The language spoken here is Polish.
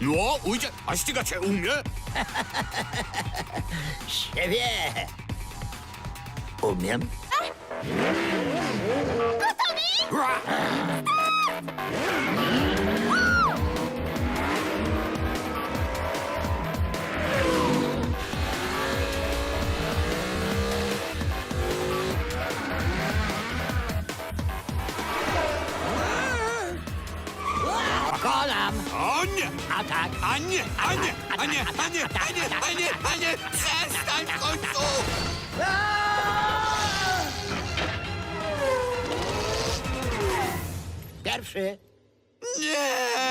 Ну, уйдя, а стигача умя? Şefiye. Umyam. Kusamik! Pokonam. O nie! Atak. A nie, a nie, a nie, a nie, a nie, a nie, a nie! Przestań w końcu! Pierwszy. Nie!